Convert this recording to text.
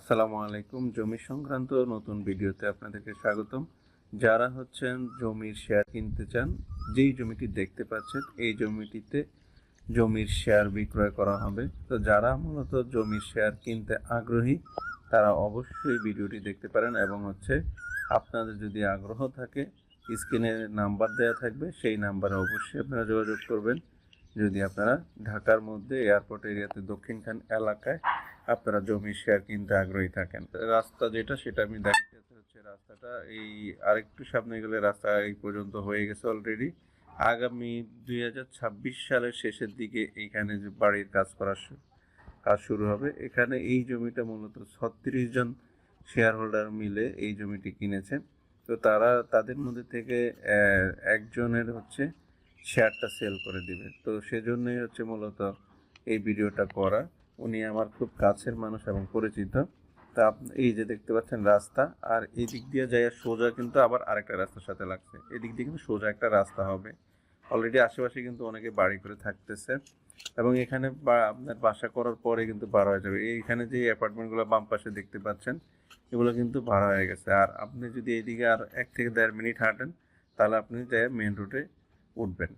আসসালামু আলাইকুম। জমি সংক্রান্ত নতুন ভিডিওতে আপনাদেরকে স্বাগতম। যারা হচ্ছেন জমির শেয়ার কিনতে চান, যেই জমিটি দেখতে পাচ্ছেন, এই জমিটিতে জমির শেয়ার বিক্রয় করা হবে। তো যারা মূলত জমির শেয়ার কিনতে আগ্রহী, তারা অবশ্যই ভিডিওটি দেখতে পারেন এবং হচ্ছে আপনাদের যদি আগ্রহ থাকে, স্ক্রিনে নাম্বার দেওয়া থাকবে, সেই নাম্বারে অবশ্যই আপনারা যোগাযোগ করবেন। যদি আপনারা ঢাকার মধ্যে এয়ারপোর্ট এরিয়াতে দক্ষিণখান এলাকায় আপনারা জমি শেয়ার কিনতে আগ্রহী থাকেন। রাস্তা যেটা, সেটা আমি দেখাতে হচ্ছে রাস্তাটা। এই আরেকটু সামনে গেলে রাস্তা এই পর্যন্ত হয়ে গেছে অলরেডি আগামী দুই ছাব্বিশ সালের শেষের দিকে এইখানে যে বাড়ির কাজ করার কাজ শুরু হবে। এখানে এই জমিটা মূলত ছত্রিশ জন শেয়ার হোল্ডার মিলে এই জমিটি কিনেছে তো তারা, তাদের মধ্যে থেকে একজনের হচ্ছে শেয়ারটা সেল করে দিবে। তো সেজন্যই হচ্ছে মূলত এই ভিডিওটা করা। উনি আমার খুব কাছের মানুষ এবং পরিচিত। তা এই যে দেখতে পাচ্ছেন রাস্তা, আর এই দিক দিয়ে যাইয়া সোজা কিন্তু আবার আরেকটা রাস্তার সাথে লাগছে। এদিক দিয়ে কিন্তু সোজা একটা রাস্তা হবে। অলরেডি আশেপাশে কিন্তু অনেকে বাড়ি করে থাকতেছে। এবং এখানে আপনার বাসা করার পরে কিন্তু ভাড়া হয়ে যাবে। এইখানে যে অ্যাপার্টমেন্টগুলো বাম পাশে দেখতে পাচ্ছেন, এগুলো কিন্তু ভাড়া হয়ে গেছে। আর আপনি যদি এইদিকে আর এক থেকে দেড় মিনিট হাঁটেন, তাহলে আপনি যাই মেন রোডে উঠবেন।